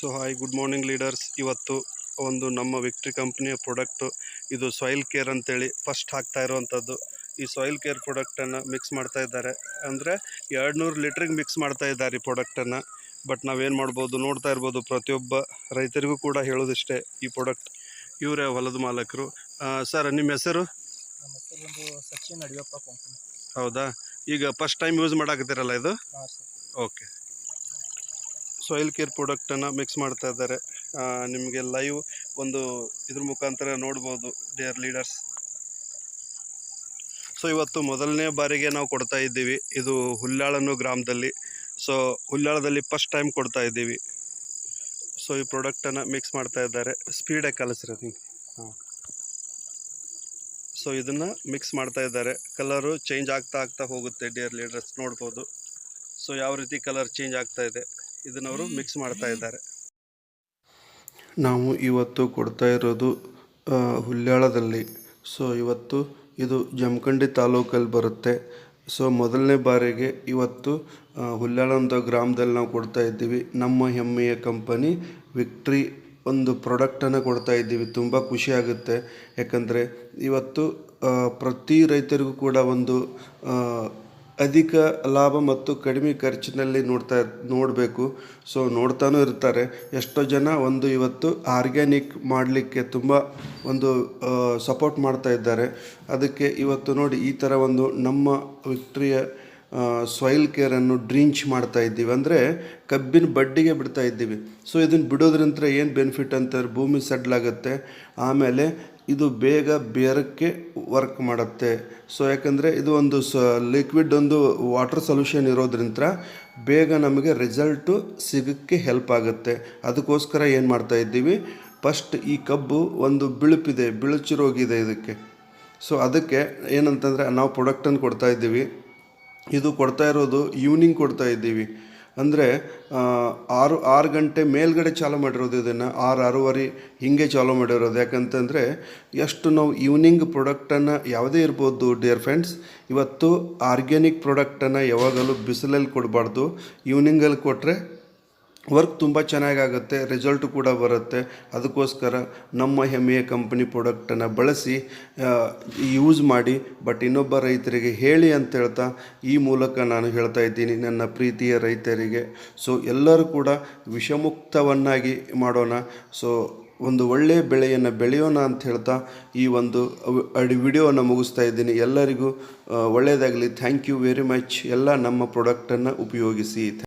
So hi good morning leaders. ಇವತ್ತು ಒಂದು ನಮ್ಮ ವಿಕ್ಟ್ರಿ ಕಂಪ್ನಿಯ ಪ್ರಾಡಕ್ಟು. ಇದು ಸಾಯಿಲ್ ಕೇರ್ ಅಂತೇಳಿ ಫಸ್ಟ್ ಹಾಕ್ತಾ ಇರುವಂಥದ್ದು. ಈ ಸಾಯಿಲ್ ಕೇರ್ ಪ್ರಾಡಕ್ಟನ್ನು ಮಿಕ್ಸ್ ಮಾಡ್ತಾ ಇದ್ದಾರೆ. ಅಂದರೆ ಎರಡು ನೂರು ಲೀಟ್ರಿಗೆ ಮಿಕ್ಸ್ ಮಾಡ್ತಾ ಇದ್ದಾರೆ ಈ ಪ್ರಾಡಕ್ಟನ್ನು. ಬಟ್ ನಾವೇನು ಮಾಡ್ಬೋದು ನೋಡ್ತಾ ಇರ್ಬೋದು ಪ್ರತಿಯೊಬ್ಬ ರೈತರಿಗೂ ಕೂಡ ಹೇಳೋದಿಷ್ಟೇ ಈ ಪ್ರಾಡಕ್ಟ್. ಇವರೇ ಹೊಲದ ಮಾಲಕರು. ಸರ್ ನಿಮ್ಮ ಹೆಸರು? ಸಚಿನ್ ಹೌದಾ? ಈಗ ಫಸ್ಟ್ ಟೈಮ್ ಯೂಸ್ ಮಾಡಾಕತ್ತೀರಲ್ಲ ಇದು? ಓಕೆ. ಸಾಯಿಲ್ ಕೇರ್ ಪ್ರಾಡಕ್ಟನ್ನು ಮಿಕ್ಸ್ ಮಾಡ್ತಾ ಇದ್ದಾರೆ. ನಿಮಗೆ ಲೈವ್ ಒಂದು ಇದ್ರ ಮುಖಾಂತರ ನೋಡ್ಬೋದು ಡಿಯರ್ ಲೀಡರ್ಸ್ ಸೊ ಇವತ್ತು ಮೊದಲನೇ ಬಾರಿಗೆ ನಾವು ಕೊಡ್ತಾ ಇದ್ದೀವಿ. ಇದು ಹುಲ್ಲಾಳನ್ನು ಗ್ರಾಮದಲ್ಲಿ. ಸೊ ಹುಲ್ಲಾಳದಲ್ಲಿ ಫಸ್ಟ್ ಟೈಮ್ ಕೊಡ್ತಾ ಇದ್ದೀವಿ. ಸೊ ಈ ಪ್ರಾಡಕ್ಟನ್ನು ಮಿಕ್ಸ್ ಮಾಡ್ತಾ ಇದ್ದಾರೆ. ಸ್ಪೀಡಾಗಿ ಕಲಿಸ್ರಿ ನೀವು ಹಾಂ. ಸೊ ಇದನ್ನು ಮಿಕ್ಸ್ ಮಾಡ್ತಾ ಇದ್ದಾರೆ. ಕಲರು ಚೇಂಜ್ ಆಗ್ತಾ ಆಗ್ತಾ ಹೋಗುತ್ತೆ ಡಿಯರ್ ಲೀಡರ್ಸ್ ನೋಡ್ಬೋದು. ಸೊ ಯಾವ ರೀತಿ ಕಲರ್ ಚೇಂಜ್ ಆಗ್ತಾ ಇದೆ? ಇದನ್ನ ಅವರು ಮಿಕ್ಸ್ ಮಾಡ್ತಾ ಇದ್ದಾರೆ. ನಾವು ಇವತ್ತು ಕೊಡ್ತಾ ಇರೋದು ಹುಲ್ಯಾಳದಲ್ಲಿ. ಸೊ ಇವತ್ತು ಇದು ಜಮಖಂಡಿ ತಾಲೂಕಲ್ಲಿ ಬರುತ್ತೆ. ಸೊ ಮೊದಲನೇ ಬಾರಿಗೆ ಇವತ್ತು ಹುಲ್ಯಾಳ ಅಂತ ಗ್ರಾಮದಲ್ಲಿ ನಾವು ಕೊಡ್ತಾ ಇದ್ದೀವಿ. ನಮ್ಮ ಹೆಮ್ಮೆಯ ಕಂಪನಿ ವಿಕ್ಟ್ರಿ ಒಂದು ಪ್ರಾಡಕ್ಟನ್ನು ಕೊಡ್ತಾ ಇದ್ದೀವಿ. ತುಂಬ ಖುಷಿಯಾಗುತ್ತೆ ಯಾಕಂದರೆ ಇವತ್ತು ಪ್ರತಿ ರೈತರಿಗೂ ಕೂಡ ಒಂದು ಅಧಿಕ ಲಾಭ ಮತ್ತು ಕಡಿಮೆ ಖರ್ಚಿನಲ್ಲಿ ನೋಡ್ತಾ, ನೋಡಬೇಕು. ಸೊ ನೋಡ್ತಾನೂ ಇರ್ತಾರೆ. ಎಷ್ಟೋ ಜನ ಒಂದು ಇವತ್ತು ಆರ್ಗ್ಯಾನಿಕ್ ಮಾಡಲಿಕ್ಕೆ ತುಂಬ ಒಂದು ಸಪೋರ್ಟ್ ಮಾಡ್ತಾ ಇದ್ದಾರೆ. ಅದಕ್ಕೆ ಇವತ್ತು ನೋಡಿ ಈ ಥರ ಒಂದು ನಮ್ಮ ವಿಕ್ಟ್ರಿಯ ಸಾಯಿಲ್ ಕೇರನ್ನು ಡ್ರಿಂಚ್ ಮಾಡ್ತಾ ಇದ್ದೀವಿ. ಅಂದರೆ ಕಬ್ಬಿನ ಬಡ್ಡಿಗೆ ಬಿಡ್ತಾ ಇದ್ದೀವಿ. ಸೊ ಇದನ್ನು ಬಿಡೋದ್ರಿಂದ ಏನು ಬೆನಿಫಿಟ್ ಅಂತಾರೆ ಭೂಮಿ ಸಡ್ಲಾಗುತ್ತೆ ಆಮೇಲೆ ಇದು ಬೇಗ ಬೇರಕ್ಕೆ ವರ್ಕ್ ಮಾಡುತ್ತೆ. ಸೊ ಯಾಕಂದರೆ ಇದು ಒಂದು ಸ ಲಿಕ್ವಿಡ್ ಒಂದು ವಾಟರ್ ಸೊಲ್ಯೂಷನ್ ಇರೋದ್ರಿಂದ ಬೇಗ ನಮಗೆ ರಿಸಲ್ಟು ಸಿಗೋಕ್ಕೆ ಹೆಲ್ಪ್ ಆಗುತ್ತೆ. ಅದಕ್ಕೋಸ್ಕರ ಏನು ಮಾಡ್ತಾ ಇದ್ದೀವಿ? ಫಸ್ಟ್ ಈ ಕಬ್ಬು ಒಂದು ಬಿಳುಪಿದೆ ಬಿಳುಚಿರೋಗಿದೆ ಇದಕ್ಕೆ. ಸೊ ಅದಕ್ಕೆ ಏನಂತಂದರೆ ನಾವು ಪ್ರೊಡಕ್ಟನ್ನು ಕೊಡ್ತಾ ಇದ್ದೀವಿ. ಇದು ಕೊಡ್ತಾ ಇರೋದು ಈವ್ನಿಂಗ್ ಕೊಡ್ತಾ ಇದ್ದೀವಿ. ಅಂದರೆ ಆರು ಆರು ಗಂಟೆ ಮೇಲ್ಗಡೆ ಚಾಲು ಮಾಡಿರೋದು ಇದನ್ನು, ಆರು, ಆರೂವರೆ ಹೀಗೆ ಚಾಲು ಮಾಡಿರೋದು. ಯಾಕಂತಂದರೆ, ಎಷ್ಟು ನಾವು ಈವ್ನಿಂಗ್ ಪ್ರಾಡಕ್ಟನ್ನು ಯಾವುದೇ ಇರ್ಬೋದು ಡಿಯರ್ ಫ್ರೆಂಡ್ಸ್ ಇವತ್ತು ಆರ್ಗ್ಯಾನಿಕ್ ಪ್ರಾಡಕ್ಟನ್ನು ಯಾವಾಗಲೂ ಬಿಸಿಲಲ್ಲಿ ಕೊಡಬಾರ್ದು. ಈವ್ನಿಂಗಲ್ಲಿ ಕೊಟ್ಟರೆ ವರ್ಕ್ ತುಂಬ ಚೆನ್ನಾಗಾಗುತ್ತೆ ರಿಸಲ್ಟು ಕೂಡ ಬರುತ್ತೆ. ಅದಕ್ಕೋಸ್ಕರ ನಮ್ಮ ಹೆಮ್ಮೆಯ ಕಂಪ್ನಿ ಪ್ರಾಡಕ್ಟನ್ನು ಬಳಸಿ ಯೂಸ್ ಮಾಡಿ ಬಟ್ ಇನ್ನೊಬ್ಬ ರೈತರಿಗೆ ಹೇಳಿ ಅಂತ ಹೇಳ್ತಾ, ಈ ಮೂಲಕ ನಾನು ಹೇಳ್ತಾ ಇದ್ದೀನಿ ನನ್ನ ಪ್ರೀತಿಯ ರೈತರಿಗೆ. ಸೊ ಎಲ್ಲರೂ ಕೂಡ ವಿಷಮುಕ್ತವನ್ನಾಗಿ ಮಾಡೋಣ. ಸೊ ಒಂದು ಒಳ್ಳೆಯ ಬೆಳೆಯನ್ನು ಬೆಳೆಯೋಣ ಅಂತ ಹೇಳ್ತಾ, ಈ ಒಂದು ಅಡಿ, ವಿಡಿಯೋವನ್ನು ಮುಗಿಸ್ತಾ ಇದ್ದೀನಿ. ಎಲ್ಲರಿಗೂ ಒಳ್ಳೆಯದಾಗಲಿ ಥ್ಯಾಂಕ್ ಯು ವೆರಿ ಮಚ್ ಎಲ್ಲ ನಮ್ಮ ಪ್ರಾಡಕ್ಟನ್ನು ಉಪಯೋಗಿಸಿ.